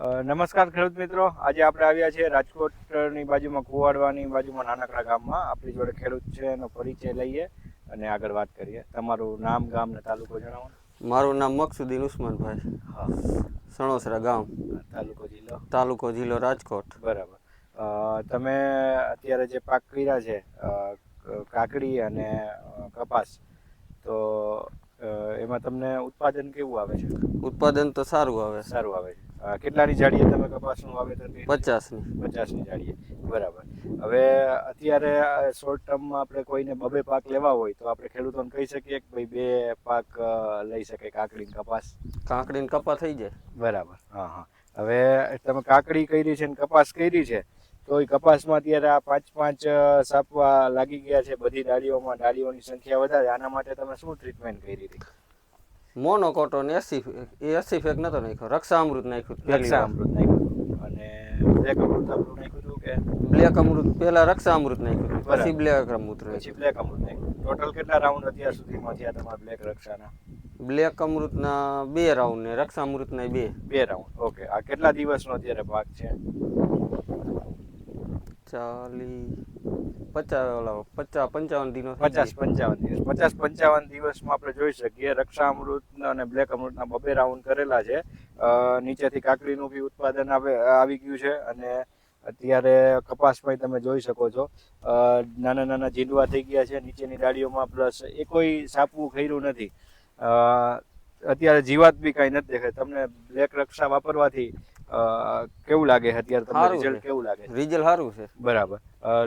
નમસ્કાર ખેડૂત મિત્રો. આજે આપણે આવ્યા છીએ રાજકોટની બાજુમાં કુવાડવાની બાજુમાં નાનકડા ગામમાં. આપણી જોડે ખેડૂત છે એનો પરિચય લઈએ અને આગળ વાત કરીએ. તમારું નામ ગામ ને તાલુકો જણાવો મારું નામ મકસુદ્દીન ઉસ્માનભાઈ. હા. સણોસરા ગામ. તાલુકો જિલ્લો. તાલુકો જિલ્લો રાજકોટ. બરાબર. તમે અત્યારે જે પાક કર્યા છે કાકડી અને કપાસ તો એમાં તમને ઉત્પાદન કેવું આવે છે? ઉત્પાદન તો સારું આવે. સારું આવે છે. કેટલાની જાડીએ તમે કપાસનું વાવેતર પચાસની. પચાસની જાડીએ બરાબર. હવે અત્યારે શોર્ટ ટર્મમાં આપણે કોઈને બબે પાક લેવા હોય તો આપણે ખેડૂતોને કહી શકીએ કે ભાઈ બે પાક લઈ શકે કાકડી ને કપાસ. કાંકડી કપાસ થઈ જાય. બરાબર. હા હા. હવે તમે કાકડી કરી છે ને કપાસ કરી છે તો એ કપાસમાં અત્યારે આ પાંચ પાંચ સાપવા લાગી ગયા છે. બધી ડાળીઓમાં ડાળીઓની સંખ્યા વધારે. આના માટે તમે શું ટ્રીટમેન્ટ કરી હતી મોનોકોટોન એસી એ એસી ફેક નતો નાખ્યો રક્ષા અમૃત નાખ્યું રક્ષા અમૃત નાખ્યું અને બ્લેક અમૃત આપણું નાખ્યું હતું કે? બ્લેક અમૃત પહેલા રક્ષા અમૃત નાખ્યું. પછી બ્લેક અમૃત પછી બ્લેક અમૃત નાખ્યું. ટોટલ કેટલા રાઉન્ડ અત્યાર સુધીમાં થયા તમારા બ્લેક રક્ષાના? બ્લેક અમૃતના બે રાઉન્ડ ને રક્ષા અમૃતના બે. બે રાઉન્ડ ઓકે આ કેટલા દિવસનો અત્યારે ભાગ છે? ચાલી પચાસ ઓલા પચાસ પંચાવન દિવસ પચાસ પંચાવન દિવસ. પચાસ પંચાવન દિવસમાં આપણે જોઈ શકીએ રક્ષા અમૃત અને બ્લેક અમૃતના બબે રાઉન્ડ કરેલા છે. નીચેથી કાકડીનું બી ઉત્પાદન આવે ગયું છે અને અત્યારે કપાસમાં તમે જોઈ શકો છો. નાના નાના જીંડવા થઈ ગયા છે નીચેની ડાળીઓમાં પ્લસ એ કોઈ સાપવું ખર્યું નથી. અત્યારે જીવાત બી કાંઈ નથી દેખાય. તમને બ્લેક રક્ષા વાપરવાથી કેવું લાગે અત્યારે તમને? રિઝલ્ટ. કેવું લાગે? રિઝલ્ટ સારું છે. બરાબર.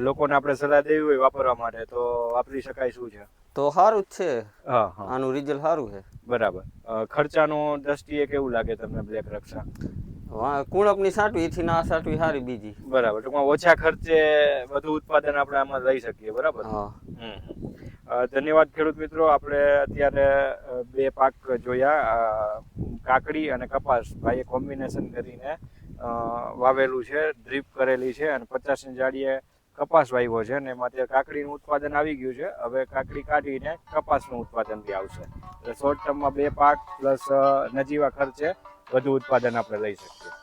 લોકોને આપણે સલાહ દેવી હોય વાપરવા માટે તો વાપરી શકાય શું છે? તો સારું જ છે. હા હા. આનું રિઝલ્ટ સારું છે. બરાબર. ખર્ચાનો દ્રષ્ટિએ કેવું લાગે તમને બ્લેક રક્ષા? કુણપની સાટવી થી ના સાટવી સારી બીજી. બરાબર. ટૂંકમાં ઓછા ખર્ચે વધુ ઉત્પાદન આપણે આમાં લઈ શકીએ બરાબર? ધન્યવાદ ખેડૂત મિત્રો. આપણે અત્યારે બે પાક જોયા. કાકડી અને કપાસ. ભાઈએ કોમ્બિનેશન કરીને વાવેલું છે ડ્રીપ કરેલી છે અને પચાસની જાડીએ કપાસ વાવ્યો છે અને એમાં અત્યારે કાકડીનું ઉત્પાદન આવી ગયું છે. હવે કાકડી કાઢીને કપાસનું ઉત્પાદન બી આવશે. એટલે શોર્ટ ટર્મમાં બે પાક પ્લસ નજીવા ખર્ચે વધુ ઉત્પાદન આપણે લઈ શકીએ.